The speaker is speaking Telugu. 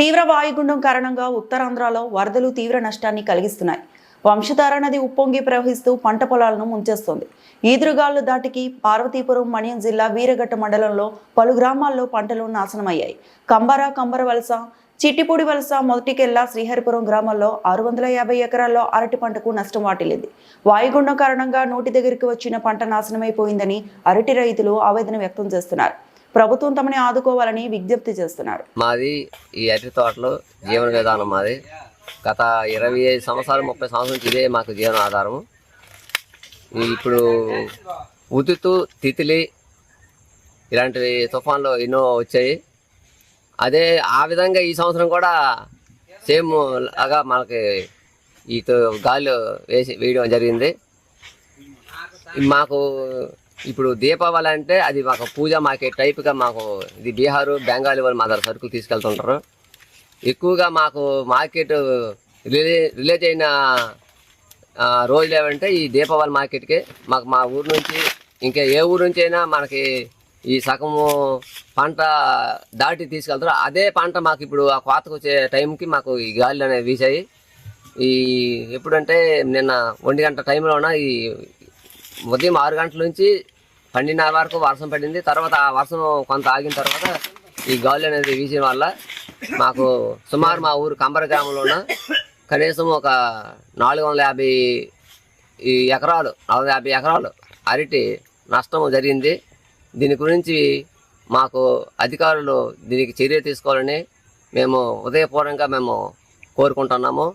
తీవ్ర వాయుగుండం కారణంగా ఉత్తరాంధ్రలో వరదలు తీవ్ర నష్టాన్ని కలిగిస్తున్నాయి. వంశధార నది ఉప్పొంగి ప్రవహిస్తూ పంట పొలాలను ముంచేస్తోంది. ఈదురుగాలు దాటికి పార్వతీపురం మణ్యం జిల్లా వీరఘట్ట మండలంలో పలు గ్రామాల్లో పంటలు నాశనమయ్యాయి. కంబర కంబర వలస చిట్టిపూడి వలస మొదటికెల్లా శ్రీహరిపురం గ్రామాల్లో ఆరు వందల యాభై ఎకరాల్లో అరటి పంటకు నష్టం వాటిల్లింది. వాయుగుండం కారణంగా నోటి దగ్గరికి వచ్చిన పంట నాశనమైపోయిందని అరటి రైతులు ఆవేదన వ్యక్తం చేస్తున్నారు. ప్రభుత్వం తమని ఆదుకోవాలని విజ్ఞప్తి చేస్తున్నారు. మాది ఈ అరటి తోటలు జీవన విధానం మాది. గత ఇరవై ఐదు సంవత్సరాలు ముప్పై సంవత్సరాల నుంచి ఇదే మాకు జీవన ఆధారం ఇప్పుడు ఉతుతు తితిలి ఇలాంటివి తుఫాన్లు ఎన్నో వచ్చాయి. అదే ఆ విధంగా ఈ సంవత్సరం కూడా సేమ్ లాగా మనకి ఈ గాలి వేసి వేయడం జరిగింది. మాకు ఇప్పుడు దీపావళి అంటే అది మాకు పూజ మాకే టైప్గా మాకు ఇది బీహారు బెంగాలీ వాళ్ళు మా దగ్గర సరుకులు తీసుకెళ్తుంటారు. ఎక్కువగా మాకు మార్కెట్ రిలే రిలీజ్ అయిన రోజులు ఏమంటే ఈ దీపావళి మార్కెట్కి మాకు మా ఊరు నుంచి ఇంకా ఏ ఊరు నుంచి అయినా మనకి ఈ సగము పంట దాటి తీసుకెళ్తారు. అదే పంట మాకు ఇప్పుడు ఆ కోతకు వచ్చే టైంకి మాకు ఈ గాలి అనేవి వీసాయి ఈ ఎప్పుడంటే నిన్న ఒంటి గంట టైంలోన ఈ ఉదయం ఆరు గంటల నుంచి పన్నెండున్నర వరకు వర్షం పడింది. తర్వాత ఆ వర్షం కొంత ఆగిన తర్వాత ఈ గాలి అనేది వీసిన వల్ల మాకు సుమారు మా ఊరు కంబర గ్రామంలోన కనీసం ఒక నాలుగు వందల యాభై ఈ ఎకరాలు నాలుగు యాభై ఎకరాలు అరటి నష్టం జరిగింది. దీని గురించి మాకు అధికారులు దీనికి చర్య తీసుకోవాలని మేము ఉదయపూర్వంగా మేము కోరుకుంటున్నాము.